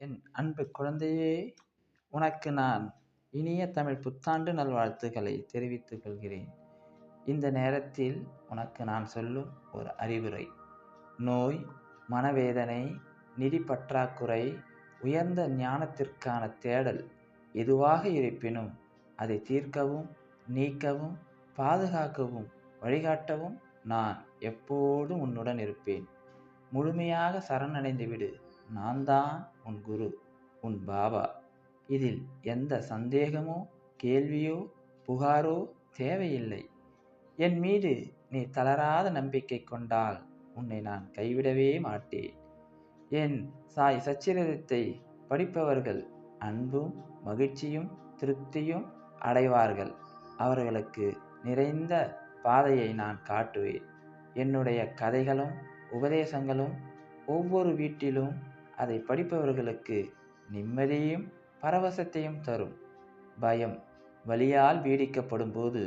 என் அன்பு குழந்தையே உனக்கு நான் இனிய தமிழ் புத்தாண்டு நல்வாழ்த்துக்களை தெரிவித்துக் கொள்கிறேன். இந்த நேரத்தில் உனக்கு நான் சொல்லும் ஒரு அறிவுரை. நோய் மனவேதனை நிதி பற்றாக்குறை உயர்ந்த ஞானத்திற்கான தேடல் எதுவாக இருப்பினும் அதை தீர்க்கவும் நீக்கவும் பாதுகாக்கவும் வழிகாட்டவும் நான் எப்போதும் உன்னுடன் இருப்பேன். முழுமையாக சரணடைந்து விடு நான் தான் உன் குரு உன் பாபா. இதில் எந்த சந்தேகமோ கேள்வியோ புகாரோ தேவையில்லை. என் மீது நீ தளராத நம்பிக்கை கொண்டால் உன்னை நான் கைவிடவே மாட்டேன். என் சாய் சச்சிரதத்தை படிப்பவர்கள் அன்பும் மகிழ்ச்சியும் திருப்தியும் அடைவார்கள். அவர்களுக்கு நிறைந்த பாதையை நான் காட்டுவேன். என்னுடைய கதைகளும் உபதேசங்களும் ஒவ்வொரு வீட்டிலும் அதை படிப்பவர்களுக்கு நிம்மதியையும் பரவசத்தையும் தரும். பயம் வழியால் பீடிக்கப்படும் போது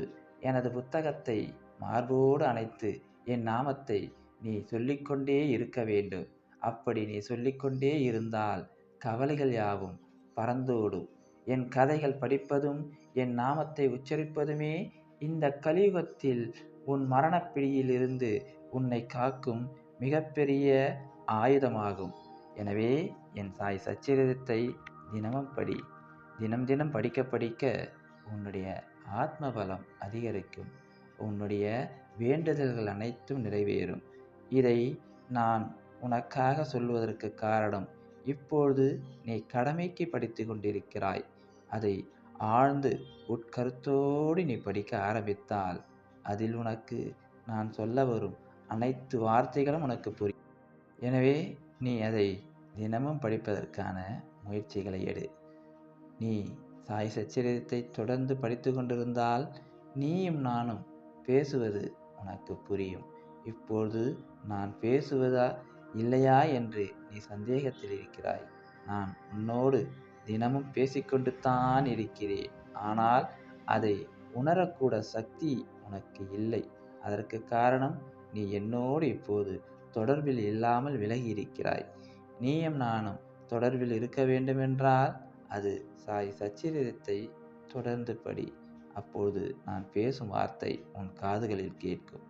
எனது புத்தகத்தை மார்போடு அணைத்து என் நாமத்தை நீ சொல்லிக்கொண்டே இருக்க வேண்டும். அப்படி நீ சொல்லிக்கொண்டே இருந்தால் கவலைகள் யாவும் பறந்தோடும். என் கதைகள் படிப்பதும் என் நாமத்தை உச்சரிப்பதுமே இந்த கலியுகத்தில் உன் மரணப்பிடியிலிருந்து உன்னை காக்கும் மிகப்பெரிய ஆயுதமாகும். எனவே என் சாய் சச்சரிதத்தை தினமும் படி தினம் தினம் படிக்க படிக்க உன்னுடைய ஆத்ம பலம் அதிகரிக்கும். உன்னுடைய வேண்டுதல்கள் அனைத்தும் நிறைவேறும். இதை நான் உனக்காக சொல்வதற்கு காரணம் இப்பொழுது நீ கடமைக்கு படித்து கொண்டிருக்கிறாய். அதை ஆழ்ந்து உட்கருத்தோடு நீ படிக்க ஆரம்பித்தால் அதில் உனக்கு நான் சொல்ல வரும் அனைத்து வார்த்தைகளும் உனக்கு புரியும். எனவே நீ அதை தினமும் படிப்பதற்கான முயற்சிகளை எடு. நீ சாய் சச்சரித்தை தொடர்ந்து படித்து கொண்டிருந்தால் நீயும் நானும் பேசுவது உனக்கு புரியும். இப்போது நான் பேசுவதா இல்லையா என்று நீ சந்தேகத்தில் இருக்கிறாய். நான் உன்னோடு தினமும் பேசிக்கொண்டு தான் இருக்கிறேன். ஆனால் அதை உணரக்கூட சக்தி உனக்கு இல்லை. அதற்கு காரணம் நீ என்னோடு இப்போது தொடர்பில் இல்லாமல் விலகி இருக்கிறாய். நீயும் நானும் தொடர்பில் இருக்க வேண்டுமென்றால் அது சாய் சச்சரிதத்தை தொடர்ந்து படி. அப்போது நான் பேசும் வார்த்தை உன் காதுகளில் கேட்கும்.